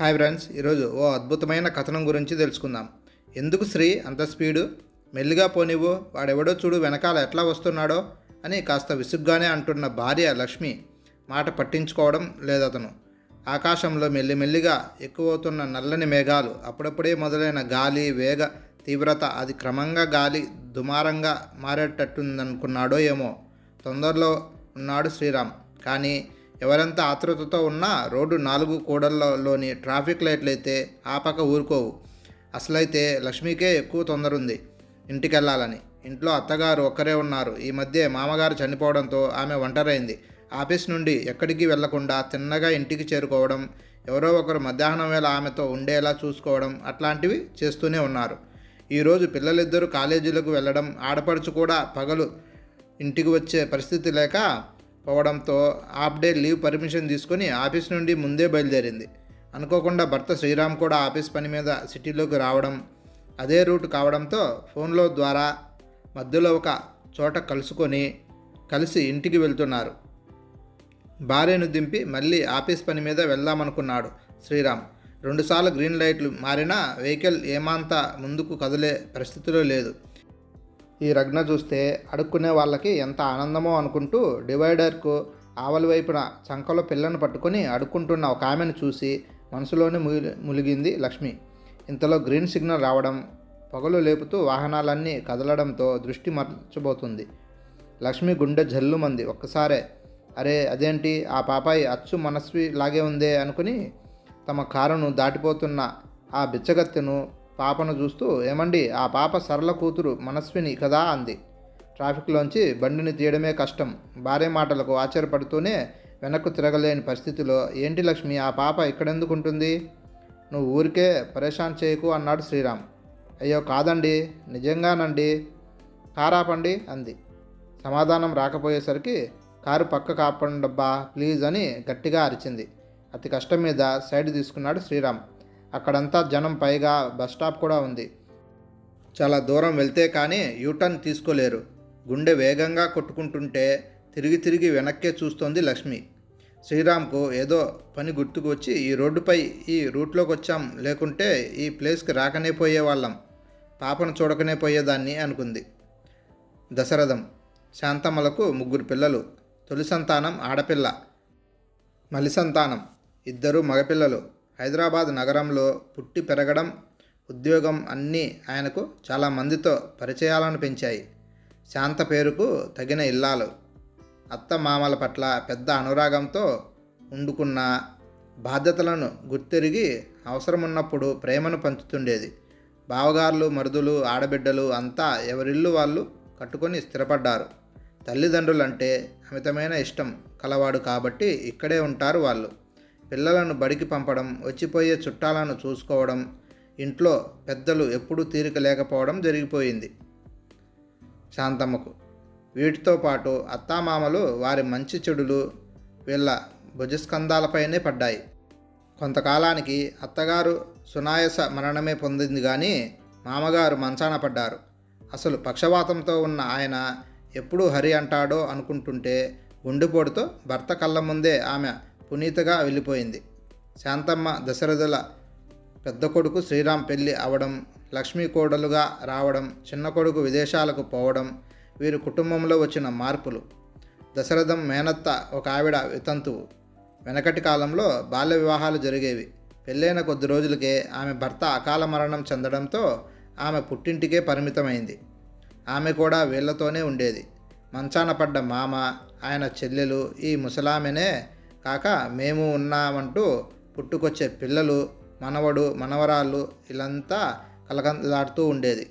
Hi friends ఈరోజు ఓ అద్భుతమైన కథనం గురించి తెలుసుకుందాం. ఎందుకు శ్రీ అంత స్పీడు? మెల్లిగా పోనివ్వు వాడెవడో చూడు వెనకాల ఎట్లా వస్తున్నాడో అని కాస్త విసుగ్గానే అంటున్న భార్య లక్ష్మి మాట పట్టించుకోవడం లేదతను. ఆకాశంలో మెల్లిమెల్లిగా ఎక్కువవుతున్న నల్లని మేఘాలు అప్పుడప్పుడే మొదలైన గాలి వేగ తీవ్రత అది క్రమంగా గాలి దుమారంగా మారేటట్టుందనుకున్నాడో ఏమో. తొందరలో ఉన్నాడు శ్రీరామ్. కానీ ఎవరెంత ఆతృతతో ఉన్నా రోడ్డు నాలుగు కూడల్లోని ట్రాఫిక్ లైట్లు అయితే ఆపక ఊరుకోవు. అసలైతే లక్ష్మికే ఎక్కువ తొందర ఉంది ఇంటికి వెళ్ళాలని ఇంట్లో అత్తగారు ఒక్కరే ఉన్నారు. ఈ మధ్య మామగారు చనిపోవడంతో ఆమె ఒంటరైంది. ఆఫీస్ నుండి ఎక్కడికి వెళ్ళకుండా తిన్నగా ఇంటికి చేరుకోవడం ఎవరో ఒకరు మధ్యాహ్నం వేళ ఆమెతో ఉండేలా చూసుకోవడం అట్లాంటివి చేస్తూనే ఉన్నారు. ఈరోజు పిల్లలిద్దరూ కాలేజీలకు వెళ్ళడం ఆడపడుచు కూడా పగలు ఇంటికి వచ్చే పరిస్థితి లేక పోవడంతో హాఫ్ డే లీవ్ పర్మిషన్ తీసుకొని ఆఫీస్ నుండి ముందే బయలుదేరింది. అనుకోకుండా భర్త శ్రీరామ్ కూడా ఆఫీస్ పని మీద సిటీలోకి రావడం అదే రూట్ కావడంతో ఫోన్లో ద్వారా మధ్యలో ఒక చోట కలుసుకొని కలిసి ఇంటికి వెళ్తున్నారు. భార్యను దింపి మళ్ళీ ఆఫీస్ పని మీద వెళ్దామనుకున్నాడు శ్రీరామ్. రెండుసార్లు గ్రీన్ లైట్లు మారినా వెహికల్ ఏమాంత ముందుకు కదిలే పరిస్థితిలో లేదు. ఈ రగ్న చూస్తే అడుక్కునే వాళ్ళకి ఎంత ఆనందమో అనుకుంటూ డివైడర్కు ఆవలి వైపున చంకలో పిల్లను పట్టుకొని అడుక్కుంటున్న ఒక ఆమెను చూసి మనసులోనే ముగి ములిగింది లక్ష్మి. ఇంతలో గ్రీన్ సిగ్నల్ రావడం పొగలు లేపుతూ వాహనాలన్నీ కదలడంతో దృష్టి మరచబోతుంది లక్ష్మి గుండె జల్లుమంది ఒక్కసారే. అరే అదేంటి? ఆ పాపాయి అచ్చు మనస్వి లాగే ఉందే అనుకుని తమ కారును దాటిపోతున్న ఆ బిచ్చగత్తెను పాపను చూస్తూ ఏమండి ఆ పాప సరళ కూతురు మనస్విని కదా అంది. ట్రాఫిక్లోంచి బండిని తీయడమే కష్టం. భార్య మాటలకు ఆశ్చర్యపడుతూనే వెనక్కు తిరగలేని పరిస్థితిలో ఏంటి లక్ష్మి ఆ పాప ఇక్కడెందుకు ఉంటుంది నువ్వు ఊరికే పరేషాన్ చేయకు అన్నాడు శ్రీరామ్. అయ్యో కాదండి నిజంగానండి. కారాపండి అంది. సమాధానం రాకపోయేసరికి కారు పక్క కాపండబ్బా ప్లీజ్ అని గట్టిగా అరిచింది. అతి కష్టం మీద సైడ్ తీసుకున్నాడు శ్రీరామ్. అక్కడంతా జనం పైగా బస్ స్టాప్ కూడా ఉంది. చాలా దూరం వెళ్తే కానీ యూటర్న్ తీసుకోలేరు. గుండె వేగంగా కొట్టుకుంటుంటే తిరిగి తిరిగి వెనక్కే చూస్తోంది లక్ష్మి. శ్రీరామ్కు ఏదో పని గుర్తుకు వచ్చి ఈ రోడ్డుపై ఈ రూట్లోకి వచ్చాం లేకుంటే ఈ ప్లేస్కి రాకనే పోయేవాళ్ళం. పాపను చూడకనే పోయేదాన్ని అనుకుంది. దశరథం శాంతమ్మలకు ముగ్గురు పిల్లలు తొలి సంతానం ఆడపిల్ల. మలి సంతానం ఇద్దరు మగపిల్లలు. హైదరాబాద్ నగరంలో పుట్టి పెరగడం ఉద్యోగం అన్నీ ఆయనకు చాలా మందితో పరిచయాలను పెంచాయి. శాంత పేరుకు తగిన ఇల్లాలు. అత్త మామల పట్ల పెద్ద అనురాగంతో ఉండుకున్న బాధ్యతలను గుర్తెరిగి అవసరమున్నప్పుడు ప్రేమను పంచుతుండేది. బావగారులు మరుదులు ఆడబిడ్డలు అంతా ఎవరిల్లు వాళ్ళు కట్టుకొని స్థిరపడ్డారు. తల్లిదండ్రులంటే అమితమైన ఇష్టం కలవాడు కాబట్టి ఇక్కడే ఉంటారు వాళ్ళు. పిల్లలను బడికి పంపడం వచ్చిపోయే చుట్టాలను చూసుకోవడం ఇంట్లో పెద్దలు ఎప్పుడూ తీరిక లేకపోవడం జరిగిపోయింది. శాంతమ్మకు. వీటితో పాటు అత్తామామలు వారి మంచి చెడులు వీళ్ళ భుజస్కంధాలపైనే పడ్డాయి. కొంతకాలానికి అత్తగారు సునాయస మరణమే పొందింది కానీ మామగారు మంచాన పడ్డారు. అసలు పక్షవాతంతో ఉన్న ఆయన ఎప్పుడు హరి అంటాడో అనుకుంటుంటే గుండెపోటుతో భర్త కళ్ళ ముందే ఆమె పునీతగా వెళ్ళిపోయింది. శాంతమ్మ దశరథుల పెద్ద కొడుకు శ్రీరామ్ పెళ్ళి అవడం లక్ష్మీ కోడలుగా రావడం చిన్న కొడుకు విదేశాలకు పోవడం వీరి కుటుంబంలో వచ్చిన మార్పులు. దశరథం మేనత్త ఒక ఆవిడ వితంతువు. వెనకటి కాలంలో బాల్య వివాహాలు జరిగేవి. పెళ్ళైన కొద్ది రోజులకే ఆమె భర్త అకాల మరణం చెందడంతో ఆమె పుట్టింటికే పరిమితమైంది. ఆమె కూడా వీళ్ళతోనే ఉండేది. మంచాన పడ్డ మామ ఆయన చెల్లెలు ఈ ముసలామెనే కాక మేము ఉన్నామంటూ పుట్టుకొచ్చే పిల్లలు మనవడు మనవరాళ్ళు ఇలంతా కలకలాడుతూ ఉండేది.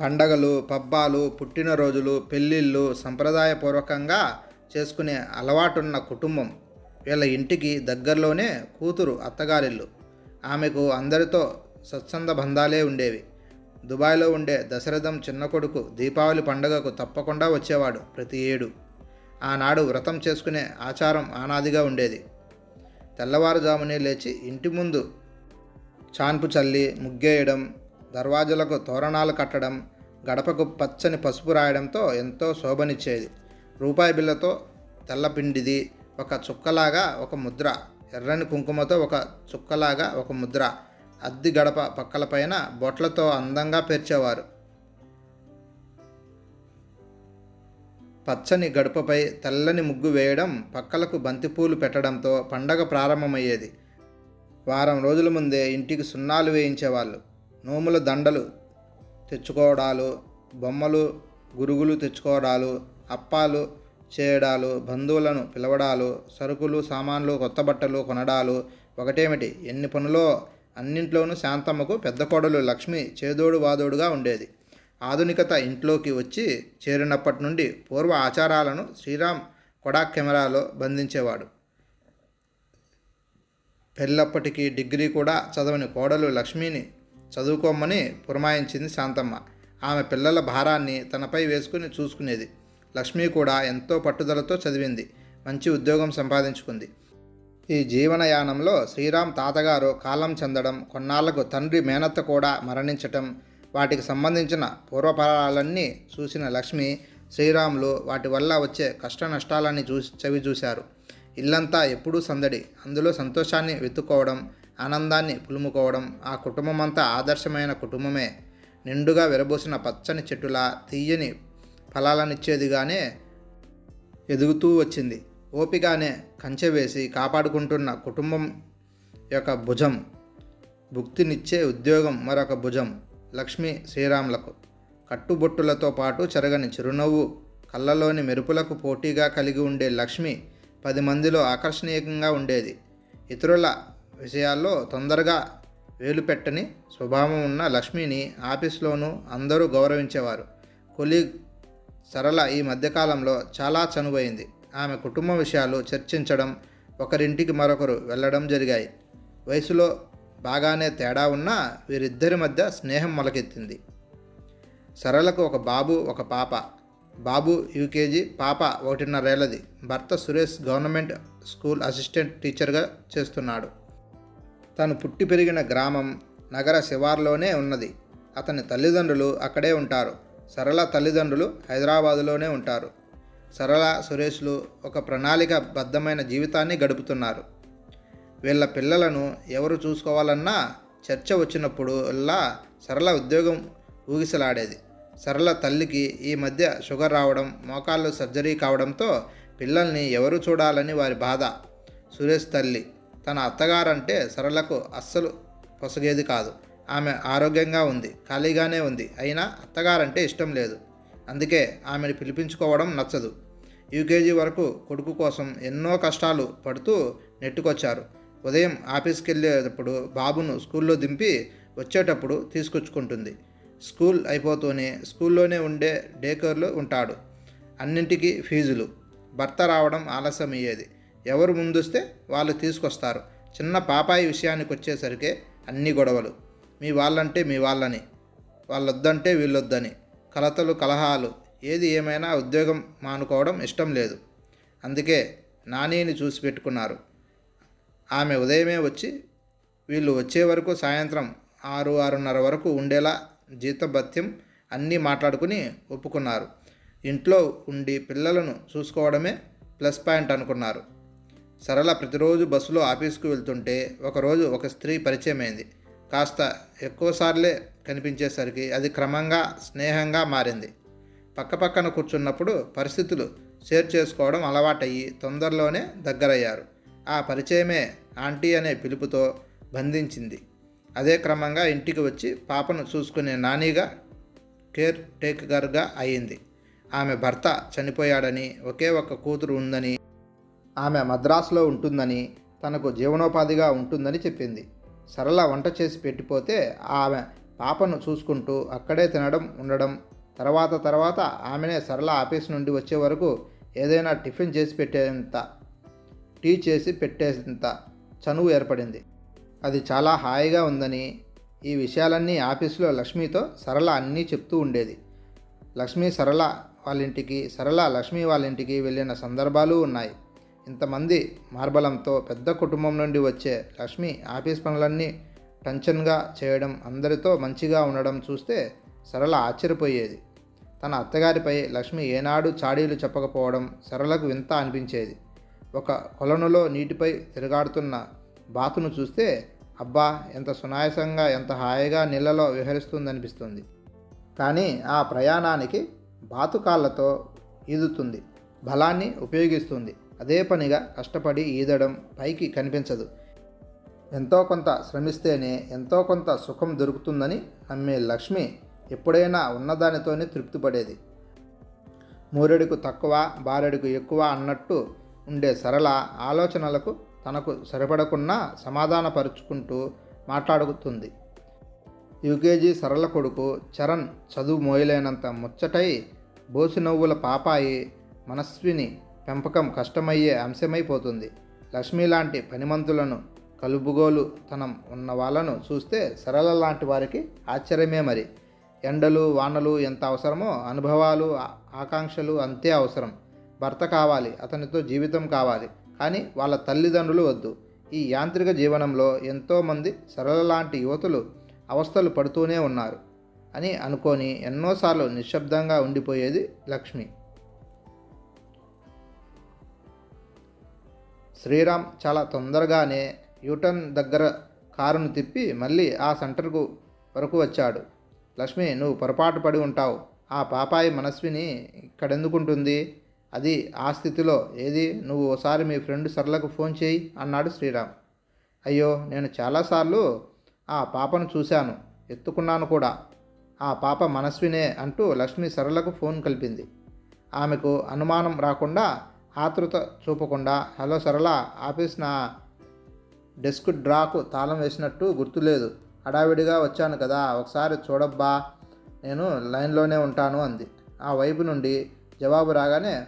పండగలు పబ్బాలు పుట్టినరోజులు పెళ్ళిళ్ళు సంప్రదాయపూర్వకంగా చేసుకునే అలవాటున్న కుటుంబం. వీళ్ళ ఇంటికి దగ్గరలోనే కూతురు అత్తగారిల్లు. ఆమెకు అందరితో సత్సంద బంధాలే ఉండేవి. దుబాయ్లో ఉండే దశరథం చిన్న కొడుకు దీపావళి పండుగకు తప్పకుండా వచ్చేవాడు ప్రతి ఏడు. ఆనాడు వ్రతం చేసుకునే ఆచారం ఆనాదిగా ఉండేది. తెల్లవారుజామునే లేచి ఇంటి ముందు చాన్పు చల్లి ముగ్గేయడం దర్వాజలకు తోరణాలు కట్టడం గడపకు పచ్చని పసుపు రాయడంతో ఎంతో శోభనిచ్చేది. రూపాయి బిళ్ళతో తెల్లపిండిది ఒక చుక్కలాగా ఒక ముద్ర ఎర్రని కుంకుమతో ఒక చుక్కలాగా ఒక ముద్ర అద్ది గడప పక్కలపైన బొట్లతో అందంగా పేర్చేవారు. పచ్చని గడుపపై తెల్లని ముగ్గు వేయడం పక్కలకు బంతిపూలు పెట్టడంతో పండగ ప్రారంభమయ్యేది. వారం రోజుల ముందే ఇంటికి సున్నాలు వేయించేవాళ్ళు. నోముల దండలు తెచ్చుకోవడాలు బొమ్మలు గురుగులు తెచ్చుకోవడాలు అప్పాలు చేయడాలు బంధువులను పిలవడాలు సరుకులు సామాన్లు కొత్త బట్టలు కొనడాలు ఒకటేమిటి? ఎన్ని పనులో? అన్నింట్లోనూ శాంతమ్మకు పెద్ద కోడలు లక్ష్మి చేదోడు వాదోడుగా ఉండేది. ఆధునికత ఇంట్లోకి వచ్చి చేరినప్పటి నుండి పూర్వ ఆచారాలను శ్రీరామ్ కొడాక్ కెమెరాలో బంధించేవాడు. పెళ్ళప్పటికీ డిగ్రీ కూడా చదవని కోడలు లక్ష్మిని చదువుకోమని పురమాయించింది శాంతమ్మ. ఆమె పిల్లల భారాన్ని తనపై వేసుకుని చూసుకునేది. లక్ష్మి కూడా ఎంతో పట్టుదలతో చదివింది. మంచి ఉద్యోగం సంపాదించుకుంది. ఈ జీవనయానంలో శ్రీరామ్ తాతగారు కాలం చెందడం కొన్నాళ్ళకు తండ్రి మేనత్త కూడా మరణించటం వాటికి సంబంధించిన పూర్వఫలాలన్నీ చూసిన లక్ష్మి శ్రీరాములు వాటి వల్ల వచ్చే కష్ట నష్టాలన్నీ చూసి చవి చూశారు. ఇల్లంతా ఎప్పుడూ సందడి. అందులో సంతోషాన్ని వెతుక్కోవడం ఆనందాన్ని పులుముకోవడం ఆ కుటుంబం అంతా ఆదర్శమైన కుటుంబమే. నిండుగా విరబోసిన పచ్చని చెట్టులా తీయని ఫలాలనిచ్చేదిగానే ఎదుగుతూ వచ్చింది. ఓపిగానే కంచె వేసి కాపాడుకుంటున్న కుటుంబం యొక్క భుజం భుక్తినిచ్చే ఉద్యోగం మరొక భుజం. లక్ష్మి శ్రీరాములకు కట్టుబొట్టులతో పాటు చెరగని చిరునవ్వు కళ్ళలోని మెరుపులకు పోటీగా కలిగి ఉండే లక్ష్మి పది మందిలో ఆకర్షణీయంగా ఉండేది. ఇతరుల విషయాల్లో తొందరగా వేలు పెట్టని స్వభావం ఉన్న లక్ష్మిని ఆఫీస్లోనూ అందరూ గౌరవించేవారు. కొలీగ్ సరళ ఈ మధ్యకాలంలో చాలా చనువైంది. ఆమె కుటుంబ విషయాలు చర్చించడం ఒకరింటికి మరొకరు వెళ్ళడం జరిగాయి. వయసులో బాగానే తేడా ఉన్నా వీరిద్దరి మధ్య స్నేహం మొలకెత్తింది. సరళకు ఒక బాబు ఒక పాప. బాబు యూకేజీ పాప ఒకటిన్నరేళ్ళది. భర్త సురేష్ గవర్నమెంట్ స్కూల్ అసిస్టెంట్ టీచర్గా చేస్తున్నాడు. తను పుట్టి పెరిగిన గ్రామం నగర శివార్లోనే ఉన్నది. అతని తల్లిదండ్రులు అక్కడే ఉంటారు. సరళ తల్లిదండ్రులు హైదరాబాదులోనే ఉంటారు. సరళ సురేష్లు ఒక ప్రణాళికబద్ధమైన జీవితాన్ని గడుపుతున్నారు. వీళ్ళ పిల్లలను ఎవరు చూసుకోవాలన్నా చర్చ వచ్చినప్పుడు అల్లా సరళ ఉద్యోగం ఊగిసలాడేది. సరళ తల్లికి ఈ మధ్య షుగర్ రావడం మోకాళ్ళు సర్జరీ కావడంతో పిల్లల్ని ఎవరు చూడాలని వారి బాధ. సురేష్ తల్లి తన అత్తగారంటే సరళకు అస్సలు పొసగేది కాదు. ఆమె ఆరోగ్యంగా ఉంది ఖాళీగానే ఉంది. అయినా అత్తగారంటే ఇష్టం లేదు. అందుకే ఆమెను పిలిపించుకోవడం నచ్చదు. యూకేజీ వరకు కొడుకు కోసం ఎన్నో కష్టాలు పడుతూ నెట్టుకొచ్చారు. ఉదయం ఆఫీస్కి వెళ్ళేటప్పుడు బాబును స్కూల్లో దింపి వచ్చేటప్పుడు తీసుకొచ్చుకుంటుంది. స్కూల్ అయిపోతూనే స్కూల్లోనే ఉండే డేకర్లో ఉంటాడు. అన్నింటికీ ఫీజులు. భర్త రావడం ఆలస్యం అయ్యేది ఎవరు ముందుస్తే వాళ్ళు తీసుకొస్తారు. చిన్న పాపాయి విషయానికి వచ్చేసరికి అన్ని గొడవలు. మీ వాళ్ళంటే మీ వాళ్ళని వాళ్ళొద్దంటే వీళ్ళొద్దని. కలతలు కలహాలు ఏది ఏమైనా ఉద్యోగం మానుకోవడం ఇష్టం లేదు. అందుకే నానీని చూసి పెట్టుకున్నారు. ఆమె ఉదయమే వచ్చి వీళ్ళు వచ్చే వరకు సాయంత్రం ఆరు ఆరున్నర వరకు ఉండేలా జీతభత్యం అన్నీ మాట్లాడుకుని ఒప్పుకున్నారు. ఇంట్లో ఉండి పిల్లలను చూసుకోవడమే ప్లస్ పాయింట్ అనుకున్నారు. సరళ ప్రతిరోజు బస్సులో ఆఫీస్కు వెళ్తుంటే ఒకరోజు ఒక స్త్రీ పరిచయమైంది. కాస్త ఎక్కువసార్లే కనిపించేసరికి అది క్రమంగా స్నేహంగా మారింది. పక్కపక్కన కూర్చున్నప్పుడు పరిస్థితులు షేర్ చేసుకోవడం అలవాటయ్యి తొందరలోనే దగ్గరయ్యారు. ఆ పరిచయమే ఆంటీ అనే పిలుపుతో బంధించింది. అదే క్రమంగా ఇంటికి వచ్చి పాపను చూసుకునే నానిగా కేర్ టేకర్గా అయింది. ఆమె భర్త చనిపోయాడని ఒకే ఒక్క కూతురు ఉందని ఆమె మద్రాసులో ఉంటుందని తనకు జీవనోపాధిగా ఉంటుందని చెప్పింది. సరళ వంట చేసి పెట్టిపోతే ఆమె పాపను చూసుకుంటూ అక్కడే తినడం ఉండడం తర్వాత తర్వాత ఆమెనే సరళ ఆఫీస్ నుండి వచ్చే వరకు ఏదైనా టిఫిన్ చేసి పెట్టేంత టీ చేసి పెట్టేంత చనువు ఏర్పడింది. అది చాలా హాయిగా ఉందని ఈ విషయాలన్నీ ఆఫీసులో లక్ష్మితో సరళ అన్నీ చెప్తూ ఉండేది. లక్ష్మి సరళ వాళ్ళింటికి సరళ లక్ష్మి వాళ్ళింటికి వెళ్ళిన సందర్భాలు ఉన్నాయి. ఇంతమంది మార్బలంతో పెద్ద కుటుంబం నుండి వచ్చే లక్ష్మి ఆఫీస్ పనులన్నీ టెన్షన్గా చేయడం అందరితో మంచిగా ఉండడం చూస్తే సరళ ఆశ్చర్యపోయేది. తన అత్తగారిపై లక్ష్మి ఏనాడు చాడీలు చెప్పకపోవడం సరళకు వింత అనిపించేది. ఒక కొలనులో నీటిపై తిరగాడుతున్న బాతును చూస్తే అబ్బా ఎంత సునాయాసంగా ఎంత హాయిగా నీళ్ళలో విహరిస్తుందనిపిస్తుంది. కానీ ఆ ప్రయాణానికి బాతు కాళ్ళతో ఈదుతుంది బలాన్ని ఉపయోగిస్తుంది. అదే పనిగా కష్టపడి ఈదడం పైకి కనిపించదు. ఎంతో కొంత శ్రమిస్తేనే ఎంతో కొంత సుఖం దొరుకుతుందని నమ్మే లక్ష్మి ఎప్పుడైనా ఉన్నదానితోనే తృప్తిపడేది. మూరెడుకు తక్కువ బారెడుకు ఎక్కువ అన్నట్టు ఉండే సరళ ఆలోచనలకు తనకు సరిపడకున్నా సమాధానపరుచుకుంటూ మాట్లాడుతుంది. యూకేజీ సరళ కొడుకు చరణ్ చదువు మోయలేనంత ముచ్చటై బోసినవ్వుల పాపాయి మనస్విని పెంపకం కష్టమయ్యే అంశమైపోతుంది. లక్ష్మి లాంటి పనిమంతులను కలుబుగోలు తనం ఉన్న వాళ్ళను చూస్తే సరళ లాంటి వారికి ఆశ్చర్యమే మరి. ఎండలు వానలు ఎంత అవసరమో అనుభవాలు ఆకాంక్షలు అంతే అవసరం. భర్త కావాలి అతనితో జీవితం కావాలి. కానీ వాళ్ళ తల్లిదండ్రులు వద్దు. ఈ యాంత్రిక జీవనంలో ఎంతోమంది సరళ లాంటి యువతులు అవస్థలు పడుతూనే ఉన్నారు అని అనుకొని ఎన్నోసార్లు నిశ్శబ్దంగా ఉండిపోయేది లక్ష్మి. శ్రీరామ్ చాలా తొందరగానే యూటర్న్ దగ్గర కారును తిప్పి మళ్ళీ ఆ సెంటర్కు వరకు వచ్చాడు. లక్ష్మి నువ్వు పొరపాటు పడి ఉంటావు. ఆ పాపాయి మనస్విని ఇక్కడెందుకుంటుంది? అది ఆ స్థితిలో ఏది? నువ్వు ఒకసారి మీ ఫ్రెండ్ సరళకు ఫోన్ చేయి అన్నాడు శ్రీరామ్. అయ్యో నేను చాలాసార్లు ఆ పాపను చూశాను ఎత్తుకున్నాను కూడా. ఆ పాప మనస్వినే అంటూ లక్ష్మి సరళకు ఫోన్ కలిపింది. ఆమెకు అనుమానం రాకుండా ఆతృత చూపకుండా హలో సరళ ఆఫీస్ నా డెస్క్ డ్రాకు తాళం వేసినట్టు గుర్తులేదు. హడావిడిగా వచ్చాను కదా ఒకసారి చూడబ్బా నేను లైన్లోనే ఉంటాను అంది. ఆ వైపు నుండి జవాబు రాగానే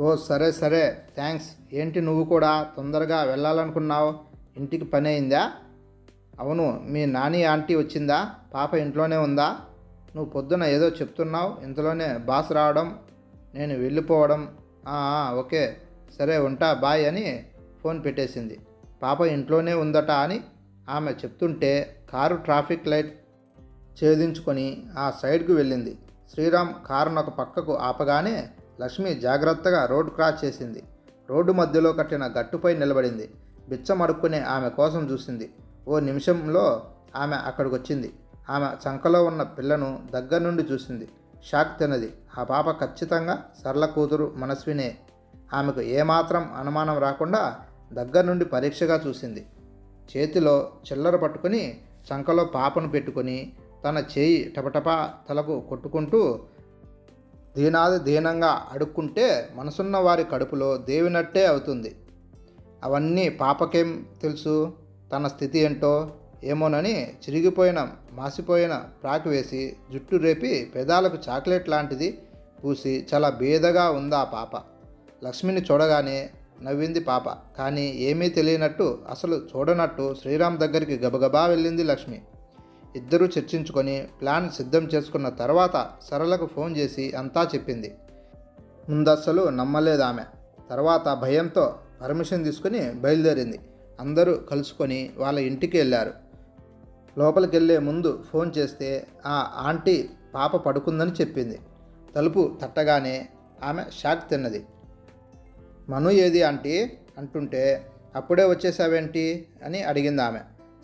ఓ సరే సరే. థ్యాంక్స్. ఏంటి నువ్వు కూడా తొందరగా వెళ్ళాలనుకున్నావు? ఇంటికి పని అయిందా అవును మీ నాని ఆంటీ వచ్చిందా? పాప ఇంట్లోనే ఉందా? నువ్వు పొద్దున ఏదో చెప్తున్నావు ఇంతలోనే బాస్ రావడం నేను వెళ్ళిపోవడం. ఓకే. సరే ఉంటా బాయ్ అని ఫోన్ పెట్టేసింది. పాప ఇంట్లోనే ఉందట అని ఆమె చెప్తుంటే కారు ట్రాఫిక్ లైట్ ఛేదించుకొని ఆ సైడ్కు వెళ్ళింది. శ్రీరామ్ కారును ఒక పక్కకు ఆపగానే లక్ష్మి జాగ్రత్తగా రోడ్ క్రాస్ చేసింది. రోడ్డు మధ్యలో కట్టిన గట్టుపై నిలబడింది. బిచ్చమడుక్కునే ఆమె కోసం చూసింది. ఓ నిమిషంలో ఆమె అక్కడికి వచ్చింది ఆమె చంకలో ఉన్న పిల్లను దగ్గర నుండి చూసింది. షాక్ తినది ఆ పాప ఖచ్చితంగా సరళ కూతురు మనస్వినే. ఆమెకు ఏమాత్రం అనుమానం రాకుండా దగ్గర నుండి పరీక్షగా చూసింది. చేతిలో చిల్లర పట్టుకొని చంకలో పాపను పెట్టుకొని తన చేయి టపటపా తలకు కొట్టుకుంటూ దీనాది దీనంగా అడుక్కుంటే మనసున్న వారి కడుపులో దేవినట్టే అవుతుంది. అవన్నీ పాపకేం తెలుసు? తన స్థితి ఏంటో? ఏమోనని చిరిగిపోయిన మాసిపోయిన ప్రాకు వేసి జుట్టు రేపి పెదాలకు చాక్లెట్ లాంటిది పూసి చాలా బేదగా ఉందా పాప? లక్ష్మిని చూడగానే నవ్వింది పాప. కానీ ఏమీ తెలియనట్టు అసలు చూడనట్టు శ్రీరామ్ దగ్గరికి గబగబా వెళ్ళింది లక్ష్మి. ఇద్దరూ చర్చించుకొని ప్లాన్ సిద్ధం చేసుకున్న తర్వాత సరళకు ఫోన్ చేసి అంతా చెప్పింది. ముందస్సలు నమ్మలేదు ఆమె తర్వాత భయంతో పర్మిషన్ తీసుకుని బయలుదేరింది. అందరూ కలుసుకొని వాళ్ళ ఇంటికి వెళ్ళారు. లోపలికి వెళ్ళే ముందు ఫోన్ చేస్తే ఆ ఆంటీ పాప పడుకుందని చెప్పింది. తలుపు తట్టగానే ఆమె షాక్ తిన్నది. మను ఏది ఆంటీ? అంటుంటే అప్పుడే వచ్చేసావేంటి? అని అడిగింది ఆమె.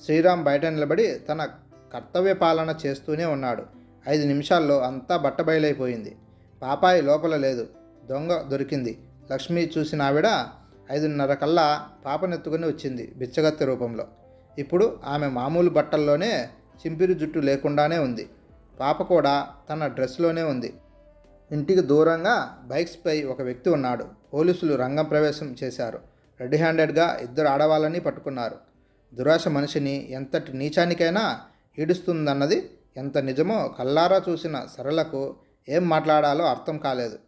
శ్రీరామ్ బయట నిలబడి తన కర్తవ్య పాలన చేస్తూనే ఉన్నాడు. ఐదు నిమిషాల్లో అంతా బట్టబయలైపోయింది. పాపాయి లోపల లేదు. దొంగ దొరికింది. లక్ష్మి చూసిన ఆవిడ ఐదున్నర కల్లా పాపనెత్తుకుని వచ్చింది బిచ్చగత్తె రూపంలో. ఇప్పుడు ఆమె మామూలు బట్టల్లోనే చింపిరి జుట్టు లేకుండానే ఉంది. పాప కూడా తన డ్రెస్లోనే ఉంది. ఇంటికి దూరంగా బైక్స్పై ఒక వ్యక్తి ఉన్నాడు. పోలీసులు రంగం ప్రవేశం చేశారు. రెడ్ హ్యాండెడ్గా ఇద్దరు ఆడవాళ్ళని పట్టుకున్నారు. దురాశ మనిషిని ఎంతటి నీచానికైనా ఈడుస్తుందన్నది ఎంత నిజమో కల్లారా చూసిన సరళకు ఏం మాట్లాడాలో అర్థం కాలేదు.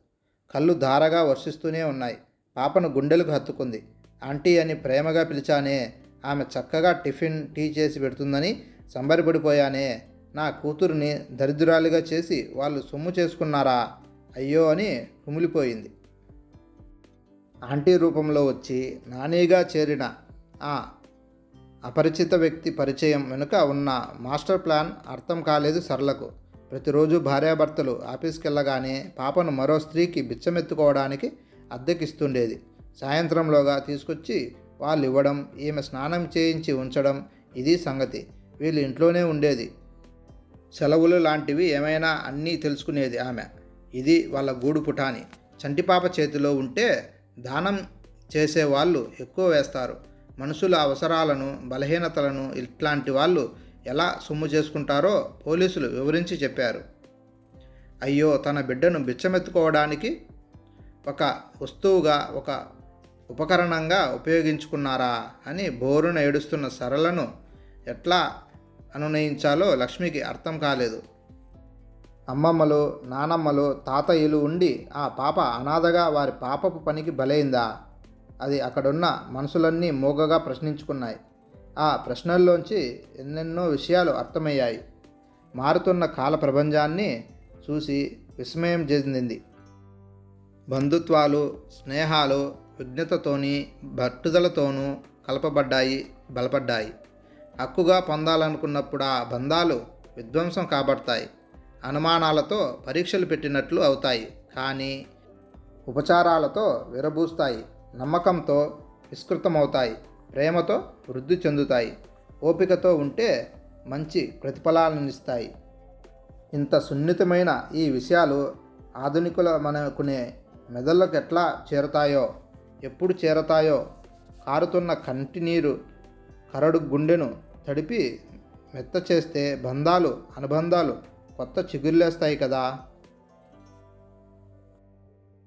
కళ్ళు ధారగా వర్షిస్తూనే ఉన్నాయి. పాపను గుండెలకు హత్తుకుంది. ఆంటీ అని ప్రేమగా పిలిచానే ఆమె చక్కగా టిఫిన్ టీ చేసి పెడుతుందని సంబరపడిపోయానే. నా కూతురుని దరిద్రాలుగా చేసి వాళ్ళు సొమ్ము చేసుకున్నారా? అయ్యో అని కుమిలిపోయింది. ఆంటీ రూపంలో వచ్చి నానీగా చేరిన ఆ అపరిచిత వ్యక్తి పరిచయం వెనుక ఉన్న మాస్టర్ ప్లాన్ అర్థం కాలేదు సరళకు. ప్రతిరోజు భార్యాభర్తలు ఆఫీస్కి వెళ్ళగానే పాపను మరో స్త్రీకి బిచ్చమెత్తుకోవడానికి అద్దెకిస్తుండేది. సాయంత్రంలోగా తీసుకొచ్చి వాళ్ళు ఇవ్వడం ఈమె స్నానం చేయించి ఉంచడం ఇది సంగతి. వీళ్ళు ఇంట్లోనే ఉండేది. సెలవులు లాంటివి ఏమైనా అన్నీ తెలుసుకునేది ఆమె. ఇది వాళ్ళ గూడు పుటాని చంటిపాప చేతిలో ఉంటే దానం చేసేవాళ్ళు ఎక్కువ వేస్తారు. మనుషుల అవసరాలను బలహీనతలను ఇట్లాంటి వాళ్ళు ఎలా సొమ్ము చేసుకుంటారో పోలీసులు వివరించి చెప్పారు. అయ్యో తన బిడ్డను బిచ్చమెత్తుకోవడానికి ఒక వస్తువుగా ఒక ఉపకరణంగా ఉపయోగించుకున్నారా అని బోరున ఏడుస్తున్న సరళను ఎట్లా అనునయించాలో లక్ష్మికి అర్థం కాలేదు. అమ్మమ్మలు నానమ్మలు తాతయ్యలు ఉండి ఆ పాప అనాథగా వారి పాపపు పనికి బలైందా? అది అక్కడున్న మనసులన్నీ మూగగా ప్రశ్నించుకున్నాయి. ఆ ప్రశ్నల్లోంచి ఎన్నెన్నో విషయాలు అర్థమయ్యాయి. మారుతున్న కాల ప్రపంచాన్ని చూసి విస్మయం చెందింది. బంధుత్వాలు స్నేహాలు విజ్ఞతతోని భట్టుదలతోనూ కలపబడ్డాయి బలపడ్డాయి. హక్కుగా పొందాలనుకున్నప్పుడు ఆ బంధాలు విధ్వంసం కాబడతాయి. అనుమానాలతో పరీక్షలు పెట్టినట్లు అవుతాయి. కానీ ఉపచారాలతో విరబూస్తాయి. నమ్మకంతో విస్కృతమవుతాయి ప్రేమతో వృద్ధి చెందుతాయి ఓపికతో ఉంటే మంచి ప్రతిఫలాలనిస్తాయి. ఇంత సున్నితమైన ఈ విషయాలు ఆధునికుల మనకునే మెదళ్ళకు ఎట్లా చేరతాయో ఎప్పుడు చేరతాయో కారుతున్న కంటి నీరు కరడు గుండెను తడిపి మెత్త చేస్తే బంధాలు అనుబంధాలు కొత్త చిగుర్లేస్తాయి కదా.